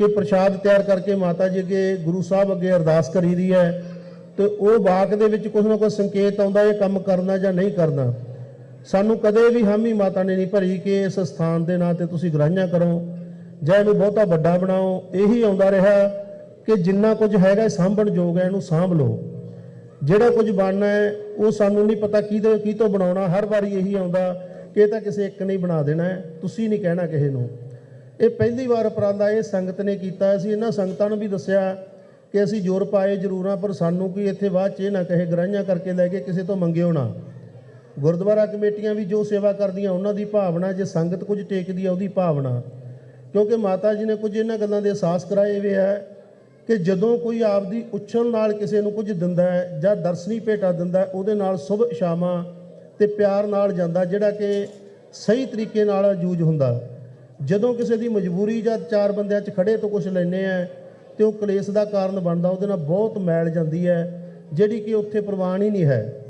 ਕਿ ਪ੍ਰਸ਼ਾਦ ਤਿਆਰ ਕਰਕੇ ਮਾਤਾ ਜੀ ਅੱਗੇ ਗੁਰੂ ਸਾਹਿਬ ਅੱਗੇ ਅਰਦਾਸ ਕਰੀ ਦੀ ਹੈ ਤੇ ਉਹ ਵਾਕ ਦੇ ਵਿੱਚ ਕੁਝ ਨਾ ਕੁਝ ਸੰਕੇਤ ਆਉਂਦਾ ਇਹ ਕੰਮ ਕਰਨਾ ਜਾਂ ਨਹੀਂ ਕਰਨਾ। ਸਾਨੂੰ ਕਦੇ ਵੀ ਹਾਮੀ ਮਾਤਾ ਨੇ ਨਹੀਂ ਭਰੀ ਕਿ ਇਸ ਸਥਾਨ ਦੇ ਨਾਂ ਤੇ ਤੁਸੀਂ ਗ੍ਰਾਹੀਆਂ ਕਰੋ, ਜਾਂ ਇਹਨੂੰ ਬਹੁਤਾ ਵੱਡਾ ਬਣਾਓ। ਇਹੀ ਆਉਂਦਾ ਰਿਹਾ ਕਿ ਜਿੰਨਾ ਕੁਝ ਹੈਗਾ ਇਹ ਸਾਂਭਣ ਯੋਗ ਹੈ, ਇਹਨੂੰ ਸਾਂਭ ਲਓ। ਜਿਹੜਾ ਕੁਝ ਬਣਨਾ ਹੈ, ਉਹ ਸਾਨੂੰ ਨਹੀਂ ਪਤਾ ਕਿਹਦੇ ਕੀ ਤੋਂ ਬਣਾਉਣਾ। ਹਰ ਵਾਰੀ ਇਹੀ ਆਉਂਦਾ ਕਿ ਇਹ ਤਾਂ ਕਿਸੇ ਇੱਕ ਨੇ ਹੀ ਬਣਾ ਦੇਣਾ ਤੁਸੀਂ ਨਹੀਂ ਕਹਿਣਾ ਕਿਸੇ ਨੂੰ। ਇਹ ਪਹਿਲੀ ਵਾਰ ਉਪਰਾਲਾ ਇਹ ਸੰਗਤ ਨੇ ਕੀਤਾ ਅਸੀਂ ਇਹਨਾਂ ਸੰਗਤਾਂ ਨੂੰ ਵੀ ਦੱਸਿਆ ਕਿ ਅਸੀਂ ਜ਼ੋਰ ਪਾਏ ਜ਼ਰੂਰ ਹਾਂ, ਪਰ ਸਾਨੂੰ ਕੋਈ ਇੱਥੇ ਬਾਅਦ ਚ ਇਹ ਨਾ ਕਹੇ, ਗਰਾਈਆਂ ਕਰਕੇ ਲੈ ਕੇ ਕਿਸੇ ਤੋਂ ਮੰਗਿਓ ਨਾ। ਗੁਰਦੁਆਰਾ ਕਮੇਟੀਆਂ ਵੀ ਜੋ ਸੇਵਾ ਕਰਦੀਆਂ, ਉਹਨਾਂ ਦੀ ਭਾਵਨਾ, ਜੇ ਸੰਗਤ ਕੁਝ ਟੇਕਦੀ ਆ ਉਹਦੀ ਭਾਵਨਾ। ਕਿਉਂਕਿ ਮਾਤਾ ਜੀ ਨੇ ਕੁਝ ਇਹਨਾਂ ਗੱਲਾਂ ਦੇ ਅਹਿਸਾਸ ਕਰਾਏ ਵੇ ਹੈ ਕਿ ਜਦੋਂ ਕੋਈ ਆਪਦੀ ਉੱਛਲ ਨਾਲ ਕਿਸੇ ਨੂੰ ਕੁਝ ਦਿੰਦਾ ਹੈ ਜਾਂ ਦਰਸ਼ਨੀ ਭੇਟਾ ਦਿੰਦਾ ਉਹਦੇ ਨਾਲ ਸ਼ੁਭ ਇਸ਼ਾਵਾਂ ਤੇ ਪਿਆਰ ਨਾਲ ਜਾਂਦਾ, ਜਿਹੜਾ ਕਿ ਸਹੀ ਤਰੀਕੇ ਨਾਲ ਯੂਜ਼ ਹੁੰਦਾ। ਜਦੋਂ ਕਿਸੇ ਦੀ ਮਜਬੂਰੀ ਜਾਂ ਚਾਰ ਬੰਦਿਆਂ 'ਚ ਖੜੇ ਤੋਂ ਕੁਝ ਲੈਨੇ ਆ, ਤੇ ਉਹ ਕਲੇਸ਼ ਦਾ ਕਾਰਨ ਬਣਦਾ, ਉਹਦੇ ਨਾਲ ਬਹੁਤ ਮੈਲ ਜਾਂਦੀ ਹੈ, ਜਿਹੜੀ ਕਿ ਉੱਥੇ ਪ੍ਰਵਾਨ ਹੀ ਨਹੀਂ ਹੈ।